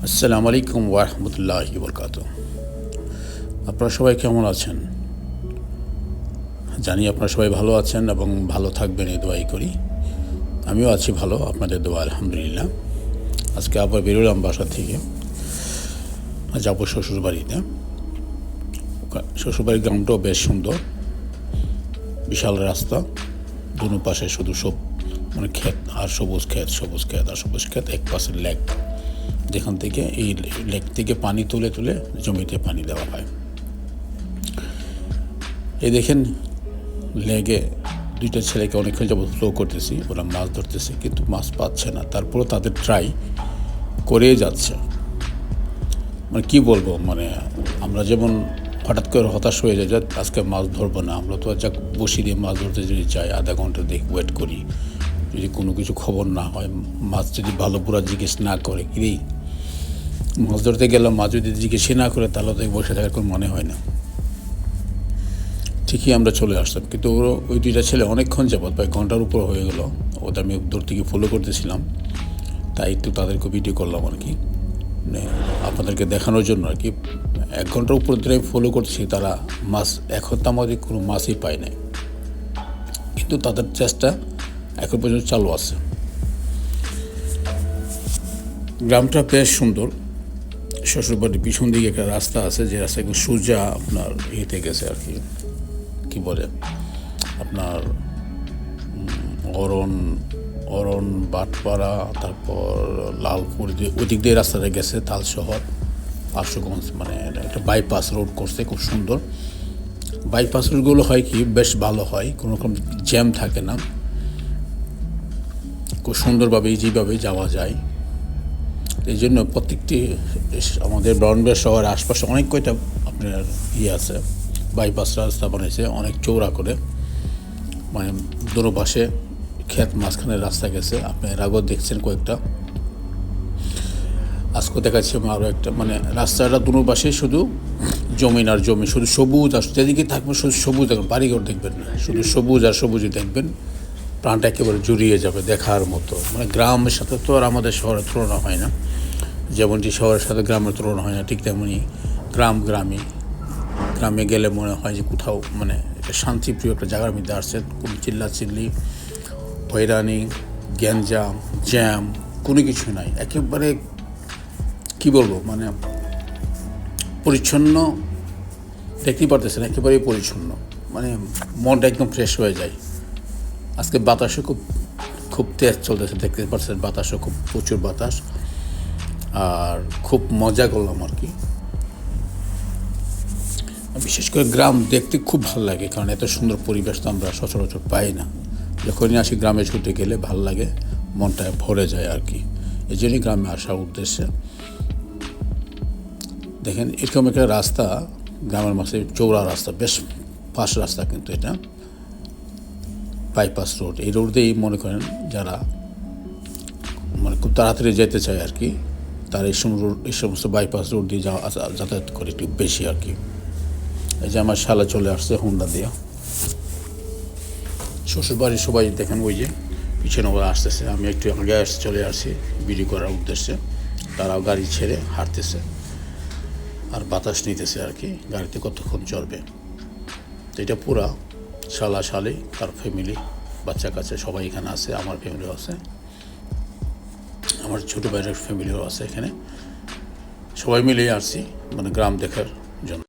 আসসালামু আলাইকুম ওয়ারহমতুল্লাহ বরকাত আপনারা সবাই কেমন আছেন? জানি আপনারা সবাই ভালো আছেন এবং ভালো থাকবেন, এই দোয়াই করি। আমিও আছি ভালো, আপনাদের দোয়া আলহামদুলিল্লাহ। আজকে আবার বেরোলাম বাসা থেকে। যাব শ্বশুরবাড়িতে। শ্বশুরবাড়ির গ্রামটাও বেশ সুন্দর। বিশাল রাস্তা। দুনো পাশে শুধু সব মানে ক্ষেত আর সবুজ ক্ষেত সবুজ ক্ষেত আর সবুজ ক্ষেত, এক পাশে লেক। যেখান থেকে এই লেক থেকে পানি তুলে তুলে জমিতে পানি দেওয়া হয়। এই দেখেন, লেগে দুইটা ছেলেকে অনেকক্ষণ যাবত ফ্লো করতেছি, ওরা মাছ ধরতেছে কিন্তু মাছ পাচ্ছে না। তারপরেও তাদের ট্রাই করেই যাচ্ছে। মানে কি বলব মানে আমরা যেমন হঠাৎ করে হতাশ হয়ে যাই যে আজকে মাছ ধরবো না, আমরা তো যাক বসি দিয়ে মাছ ধরতে যদি যাই, আধা ঘণ্টা দেখি ওয়েট করি। যদি কোনো কিছু খবর না হয়, মাছ যদি ভালো পুরা জিজ্ঞেস না করে, কি মাছ ধরতে গেলাম, মাছ যদি জিজ্ঞেসই না করে, তাহলে তো বসে থাকার কোনো মনে হয় না। ঠিকই আমরা চলে আসতাম, কিন্তু ওরা, ওই দুইটা ছেলে অনেকক্ষণ যাবত প্রায় ঘণ্টার উপর হয়ে গেল। ওদের আমি দূর থেকে ফলো করতেছিলাম। তাই একটু তাদেরকে ভিডিও করলাম আর কি। মানে আপনাদেরকে দেখানোর জন্য আর কি। এক ঘণ্টার উপর ধরে আমি ফলো করছি তারা মাছ, এখন তো আমাদের কোনো মাছই পায় নাই। কিন্তু তাদের চেষ্টা এখন পর্যন্ত চালু আছে। গ্রামটা বেশ সুন্দর। শ্বশুরবাড়ির পিছন দিকে একটা রাস্তা আছে, যে রাস্তা একদম সোজা আপনার ইয়েতে গেছে আর কি। কি বলে? আপনার অরণ অরণ, বাটপাড়া, তারপর লালপুর ওদিক দিয়ে রাস্তাটা গেছে, তাল শহর, আশুগঞ্জ মানে একটা বাইপাস রোড করছে, খুব সুন্দর। বাইপাস রোডগুলো হয় কি, বেশ ভালো হয়, কোনো রকম জ্যাম থাকে না। খুব সুন্দরভাবে ইজিভাবে যাওয়া যায়। এই জন্য প্রত্যেকটি আমাদের ব্রাউনবের শহরের আশপাশে অনেক কয়টা আপনার ইয়ে আছে বাইপাস রাস্তা বানিয়েছে অনেক চৌড়া করে। মানে দুটো পাশে ক্ষেত মাঝখানে রাস্তা গেছে, আপনি এর আগেও দেখছেন কয়েকটা। আজকে দেখাচ্ছি আরও একটা মানে রাস্তাটা দুটো পাশে শুধু জমিন আর জমি, শুধু সবুজ আর যেদিকে থাকবে শুধু সবুজ দেখবেন, বাড়িঘর দেখবেন না, শুধু সবুজ আর সবুজই দেখবেন, প্রাণটা একেবারে জুড়িয়ে যাবে দেখার মতো। মানে গ্রামের সাথে তো আর আমাদের শহরের তুলনা হয় না। যেমনটি শহরের সাথে গ্রামের তুলনা হয় না, ঠিক তেমনি গ্রাম গ্রামে। গ্রামে গেলে মনে হয় যে কোথাও মানে একটা শান্তিপ্রিয় একটা জায়গার মধ্যে আসছে, কোনো চিল্লা চিল্লি হয়রানি, গ্যাঞ্জাম, জ্যাম, কোনো কিছু নাই। একেবারে কি বলব মানে পরিচ্ছন্ন দেখতেই পারতেছেন, একেবারেই পরিচ্ছন্ন। মানে মনটা একদম ফ্রেশ হয়ে যায়। আজকে বাতাসও খুব খুব তেজ চলতেছে, দেখতে পাচ্ছেন বাতাসও খুব প্রচুর বাতাস। আর খুব মজা করলাম আর কি। বিশেষ করে গ্রাম দেখতে খুব ভালো লাগে, কারণ এত সুন্দর পরিবেশ তো আমরা সচরাচর পাই না। যখনই আসি গ্রামে ছুটে গেলে ভালো লাগে, মনটা ভরে যায় আর কি। এই জন্যই গ্রামে আসার উদ্দেশ্যে। দেখেন, এরকম একটা রাস্তা, গ্রামের মাঝে চৌড়া রাস্তা, বেশ পাশ রাস্তা কিন্তু এটা। বাইপাস রোড এই রোড দিয়েই মনে করেন যারা মানে খুব তাড়াতাড়ি যেতে চায় আর কি। তারা এই সমস্ত এই সমস্ত বাইপাস রোড দিয়ে যাওয়া আসা- যাতায়াত করে একটু বেশি আর কি। এই যে আমার শালা চলে আসছে হুন্ডা দিয়ে। শ্বশুরবাড়ির সবাই দেখেন ওই যে, পিছনে ওরা আসতেছে। আমি একটু আগে আসতে চলে আসছি বিড়ি করার উদ্দেশ্যে। তারাও গাড়ি ছেড়ে হাঁটতেছে। আর বাতাস নিতেছে আর কি, গাড়িতে কতক্ষণ চড়বে। তো এটা পুরা শালা শালি তার ফ্যামিলি বাচ্চা কাছে সবাই এখানে আছে, আমার ফ্যামিলিও আছে। আমার ছোটো ভাইয়ের ফ্যামিলিও আছে এখানে। সবাই মিলেই আসছি মানে গ্রাম দেখার জন্য।